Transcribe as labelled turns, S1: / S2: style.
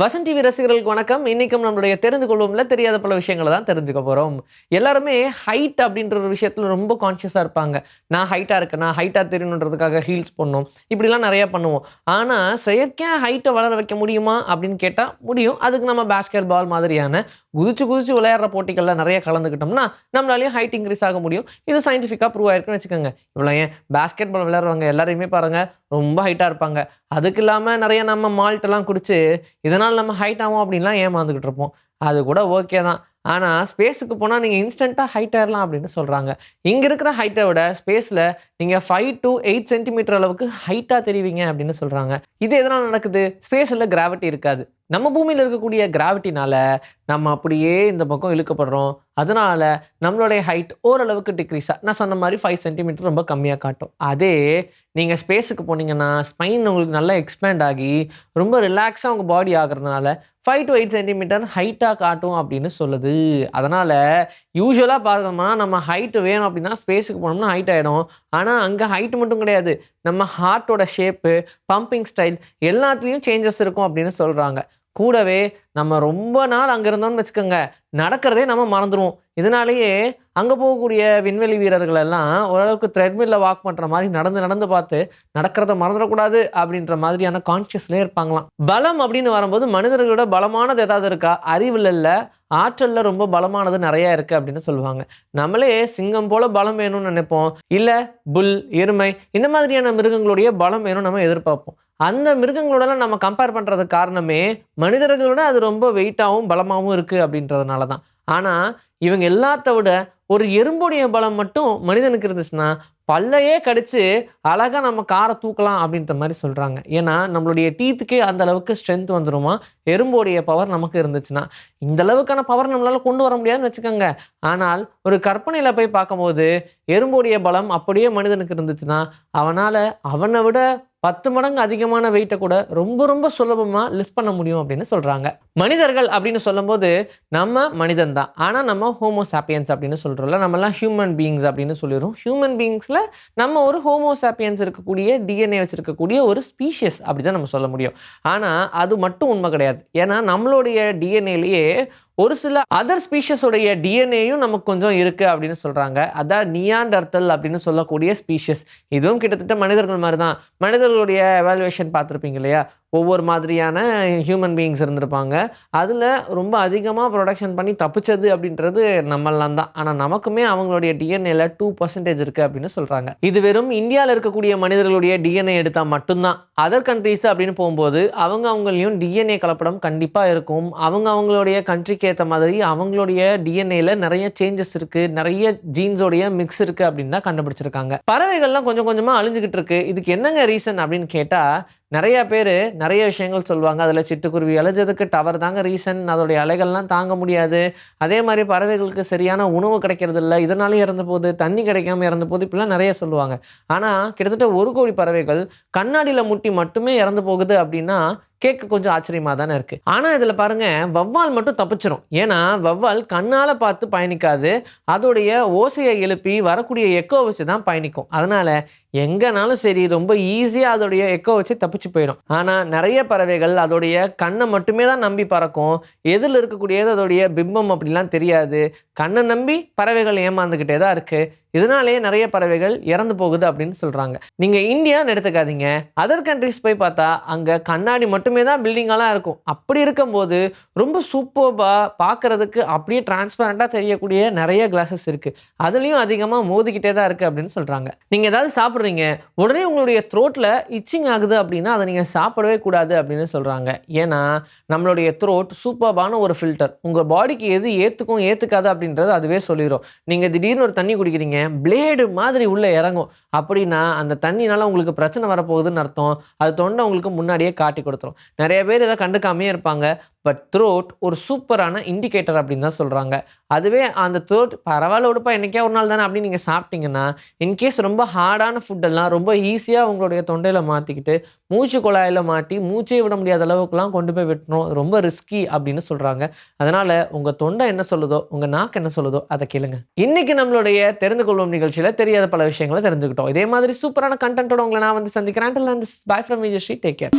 S1: Vasan TV ரசிகர்களுக்கு வணக்கம். இன்னைக்கும் நம்மளுடைய தெரிந்து கொள்வோம்ல தெரியாத பல விஷயங்களை தான் தெரிஞ்சுக்க போகிறோம் எல்லாருமே ஹைட் அப்படின்ற ஒரு விஷயத்தில் ரொம்ப கான்ஷியஸாக இருப்பாங்க. நான் ஹைட்டாக இருக்கேன்? நான் ஹைட்டாக தெரியணுன்றதுக்காக ஹீல்ஸ் பண்ணணும் இப்படிலாம் நிறையா பண்ணுவோம். ஆனால் செயற்கையாக ஹைட்டை வளர வைக்க முடியுமா அப்படின்னு கேட்டால் முடியும். அதுக்கு நம்ம பேஸ்கெட் பால் மாதிரியான குதிச்சு குதிச்சு விளையாடுற போட்டிகளில் நிறைய கலந்துக்கிட்டோம்னா நம்மளாலேயும் ஹைட் இன்க்ரீஸ் ஆக முடியும். இது சயின்டிஃபிக்காக ப்ரூவ் ஆயிருக்குன்னு வச்சுக்கோங்க. இவ்வளோ ஏன்? பேஸ்கெட் பால் விளையாடுறவங்க எல்லாரையுமே பாருங்கள் ரொம்ப ஹைட்டாக இருப்பாங்க. அதுக்கு இல்லாமல் நிறைய நம்ம மால்ட்டெல்லாம் குடிச்சு இதனால் நம்ம ஹைட் ஆகும் அப்படின்லாம் ஏமாந்துக்கிட்டு இருப்போம். அது கூட ஓகே தான். ஆனால் ஸ்பேஸுக்கு போனால் நீங்கள் இன்ஸ்டண்ட்டாக ஹைட் ஆயிடலாம் அப்படின்னு சொல்கிறாங்க இங்கே இருக்கிற ஹைட்டை விட ஸ்பேஸில் நீங்கள் ஃபைவ் டு எயிட் சென்டிமீட்டர் அளவுக்கு ஹைட்டாக தெரிவிங்க அப்படின்னு சொல்கிறாங்க இது எதனால் நடக்குது? ஸ்பேஸில் கிராவிட்டி இருக்காது. நம்ம பூமியில் இருக்கக்கூடிய கிராவிட்டினால் நம்ம அப்படியே இந்த பக்கம் இழுக்கப்படுறோம். அதனால் நம்மளுடைய ஹைட் ஓரளவுக்கு டிக்ரீஸாக நான் சொன்ன மாதிரி ஃபைவ் சென்டிமீட்டர் ரொம்ப கம்மியாக காட்டும். அதே நீங்கள் ஸ்பேஸுக்கு போனீங்கன்னா ஸ்பைன் உங்களுக்கு நல்லா எக்ஸ்பேண்ட் ஆகி ரொம்ப ரிலாக்ஸாக உங்கள் பாடி ஆகிறதுனால ஃபைவ் டு எயிட் சென்டிமீட்டர் ஹைட்டாக காட்டும் அப்படின்னு சொல்லுது. அதனால் யூஸ்வலாக பார்த்தோம்னா நம்ம ஹைட்டு வேணும் அப்படின்னா ஸ்பேஸுக்கு போனோம்னா ஹைட் ஆகிடும் ஆனால் அங்கே ஹைட்டு மட்டும் கிடையாது. நம்ம ஹார்ட்டோட ஷேப்பு பம்பிங் ஸ்டைல் எல்லாத்துலேயும் சேஞ்சஸ் இருக்கும் அப்படின்னு சொல்கிறாங்க கூடவே நம்ம ரொம்ப நாள் அங்கே இருந்தோம்னு வச்சுக்கோங்க நடக்கிறதே நம்ம மறந்துடுவோம் இதனாலேயே அங்கே போகக்கூடிய விண்வெளி வீரர்கள் எல்லாம் ஓரளவுக்கு த்ரெட்மில்ல வாக் பண்ணுற மாதிரி நடந்து நடந்து பார்த்து நடக்கிறத மறந்துடக்கூடாது அப்படின்ற மாதிரியான கான்ஷியஸ்லேயே இருப்பாங்களாம். பலம் அப்படின்னு வரும்போது மனிதர்களோட பலமானது ஏதாவது இருக்கா? அறிவில் இல்லை. ஆற்றலில் ரொம்ப பலமானது நிறையா இருக்குது அப்படின்னு சொல்லுவாங்க. நம்மளே சிங்கம் போல பலம் வேணும்னு நினைப்போம். இல்லை புல் எருமை இந்த மாதிரியான மிருகங்களுடைய பலம் வேணும்னு நம்ம எதிர்பார்ப்போம். அந்த மிருகங்களோடலாம் நம்ம கம்பேர் பண்ணுறதுக்கு காரணமே மனிதர்களோட அது ரொம்ப வெயிட்டாகவும் பலமாகவும் இருக்குது அப்படின்றதுனால தான் ஆனால் இவங்க எல்லாத்த விட ஒரு எறும்புடைய பலம் மட்டும் மனிதனுக்கு இருந்துச்சுன்னா பல்லையே கடிச்சு அழகாக நம்ம காரை தூக்கலாம் அப்படின்ற மாதிரி சொல்கிறாங்க ஏன்னா நம்மளுடைய டீத்துக்கே அந்த அளவுக்கு ஸ்ட்ரென்த் வந்துருமா? எறும்போடைய பவர் நமக்கு இருந்துச்சுன்னா. இந்த அளவுக்கான பவர் நம்மளால் கொண்டு வர முடியாதுன்னு வச்சுக்கோங்க. ஆனால் ஒரு கற்பனையில் போய் பார்க்கும்போது எறும்போடைய பலம் அப்படியே மனிதனுக்கு இருந்துச்சுன்னா அவனால் அவனை விட பத்து மடங்கு அதிகமான வெயிட்டை கூட ரொம்ப ரொம்ப சுலபமாக லிஃப்ட் பண்ண முடியும் அப்படின்னு சொல்கிறாங்க மனிதர்கள் அப்படின்னு சொல்லும்போது நம்ம மனிதன் தான். ஆனால் நம்ம ஹோமோசாப்பியன்ஸ் அப்படின்னு சொல்கிறோம்ல நம்மலாம் ஹியூமன் பீயிங்ஸ் அப்படின்னு சொல்லிடுறோம். ஹியூமன் பீயிங்ஸில் நம்ம ஒரு ஹோமோசாப்பியன்ஸ் இருக்கக்கூடிய டிஎன்ஏ வச்சுருக்கக்கூடிய ஒரு ஸ்பீஷியஸ் அப்படி தான் நம்ம சொல்ல முடியும். ஆனால் அது மட்டும் உண்மை கிடையாது. ஏன்னா நம்மளுடைய டிஎன்ஏலேயே ஒரு சில அதர் ஸ்பீஷஸோடைய டிஎன்ஏயும் நமக்கு கொஞ்சம் இருக்குது அப்படின்னு சொல்கிறாங்க அதான் நியாண்டர்த்தல் அப்படின்னு சொல்லக்கூடிய ஸ்பீஷஸ் இதுவும் கிட்டத்தட்ட மனிதர்கள் மாதிரி தான் மனிதர்களுடைய எவாலுவேஷன் பார்த்துருப்பீங்க இல்லையா? ஒவ்வொரு மாதிரியான ஹியூமன் பீயிங்ஸ் இருந்திருப்பாங்க. அதில் ரொம்ப அதிகமாக ப்ரொடக்ஷன் பண்ணி தப்பிச்சது அப்படின்றது நம்மளாம் தான். ஆனால் நமக்குமே அவங்களுடைய டிஎன்ஏல டூ பர்சன்டேஜ் இருக்குது அப்படின்னு சொல்கிறாங்க இது வெறும் இந்தியாவில் இருக்கக்கூடிய மனிதர்களுடைய டிஎன்ஏ எடுத்தால் மட்டும்தான். அதர் கண்ட்ரீஸ் அப்படின்னு போகும்போது அவங்க அவங்களையும் டிஎன்ஏ கலப்படம் கண்டிப்பாக இருக்கும். அவங்க அவங்களுடைய கண்ட்ரிக்கு ஏற்ற மாதிரி அவங்களுடைய டிஎன்ஏல நிறைய சேஞ்சஸ் இருக்குது நிறைய ஜீன்ஸோடைய மிக்ஸ் இருக்குது அப்படின்னு தான் கண்டுபிடிச்சிருக்காங்க. பறவைகள்லாம் கொஞ்சம் கொஞ்சமாக அழிஞ்சுக்கிட்டு இருக்கு. இதுக்கு என்னங்க ரீசன் அப்படின்னு கேட்டால் நிறைய பேர் நிறைய விஷயங்கள் சொல்லுவாங்க. அதில் சிட்டுக்குருவி அழிஞ்சதுக்கு டவர் தாங்க ரீசன். அதோடைய அலைகள்லாம் தாங்க முடியாது. அதே மாதிரி பறவைகளுக்கு சரியான உணவு கிடைக்கிறது இல்லை இதனாலே இறந்த போது தண்ணி கிடைக்காம இறந்த போது இப்படிலாம் நிறைய சொல்லுவாங்க. ஆனால் கிட்டத்தட்ட ஒரு கோடி பறவைகள் கண்ணாடியில் முட்டி மட்டுமே இறந்து போகுது அப்படின்னா கேட்க கொஞ்சம் ஆச்சரியமாக தானே இருக்குது ஆனால் இதில் பாருங்கள் வவ்வால் மட்டும் தப்பிச்சிடும் ஏன்னா வவ்வால் கண்ணால் பார்த்து பயணிக்காது அதோடைய ஓசையை எழுப்பி வரக்கூடிய எக்கோ வச்சு தான் பயணிக்கும். அதனால் எங்கேனாலும் சரி ரொம்ப ஈஸியாக அதோடைய எக்கோ வச்சு தப்பிச்சு போயிடும். ஆனால் நிறைய பறவைகள் அதோடைய கண்ணை மட்டுமே தான் நம்பி பறக்கும். எதில் இருக்கக்கூடியது அதோடைய பிம்பம் அப்படிலாம் தெரியாது. கண்ணை நம்பி பறவைகள் ஏமாந்துக்கிட்டே தான் இருக்குது இதனாலேயே நிறைய பறவைகள் இறந்து போகுது அப்படின்னு சொல்கிறாங்க நீங்கள் இந்தியான்னு எடுத்துக்காதீங்க. அதர் கண்ட்ரிஸ் போய் பார்த்தா அங்கே கண்ணாடி மட்டுமே தான் பில்டிங்கெல்லாம் இருக்கும். அப்படி இருக்கும்போது ரொம்ப சூப்பர்பாக பார்க்குறதுக்கு அப்படியே டிரான்ஸ்பரண்ட்டாக தெரியக்கூடிய நிறைய கிளாஸஸ் இருக்குது அதுலேயும் அதிகமாக மோதிக்கிட்டே தான் இருக்குது அப்படின்னு சொல்கிறாங்க நீங்கள் ஏதாவது சாப்பிட்றீங்க உடனே உங்களுடைய த்ரோட்டில் இச்சிங் ஆகுது அப்படின்னா அதை நீங்கள் சாப்பிடவே கூடாது அப்படின்னு சொல்கிறாங்க ஏன்னா நம்மளுடைய த்ரோட் சூப்பர்பான ஒரு ஃபில்டர் உங்கள் பாடிக்கு எது ஏற்றுக்கும் ஏற்றுக்காது அப்படின்றது அதுவே சொல்லிடும் நீங்கள் திடீர்னு ஒரு தண்ணி குடிக்கிறீங்க பிளேடு மாதிரி உள்ளே இறங்கும். அப்படின்னா அந்த தண்ணினால உங்களுக்கு பிரச்சனை வரப்போகுதுன்னு அர்த்தம். அது தொண்டை உங்களுக்கு முன்னாடியே காட்டி கொடுத்துரும். நிறைய பேர் இதை கண்டுக்காமே இருப்பாங்க. பட் த்ரோட் ஒரு சூப்பரான இண்டிகேட்டர் அப்படின்னு தான் சொல்கிறாங்க அதுவே அந்த த்ரோட் பரவாயில்ல உடுப்பா என்றைக்கே ஒரு நாள் தானே அப்படின்னு நீங்கள் சாப்பிட்டீங்கன்னா இன்கேஸ் ரொம்ப ஹார்டான ஃபுட்டெல்லாம் ரொம்ப ஈஸியாக உங்களுடைய தொண்டையில் மாற்றிக்கிட்டு மூச்சு குழாயில் மாட்டி மூச்சே விட முடியாத அளவுக்குலாம் கொண்டு போய் விட்டுரும் ரொம்ப ரிஸ்கி அப்படின்னு சொல்கிறாங்க அதனால் உங்கள் தொண்டை என்ன சொல்லுதோ உங்கள் நாக்கு என்ன சொல்லுதோ அதை கேளுங்க. இன்றைக்கி நம்மளுடைய தெரிந்து கொள்வோம் நிகழ்ச்சியில் தெரியாத பல விஷயங்களை தெரிஞ்சுக்கிட்டோம். இதே மாதிரி சூப்பரான கண்டென்ட்டோட உங்களை நான் வந்து சந்திக்கிறேன். Bye from Vijay Sri take care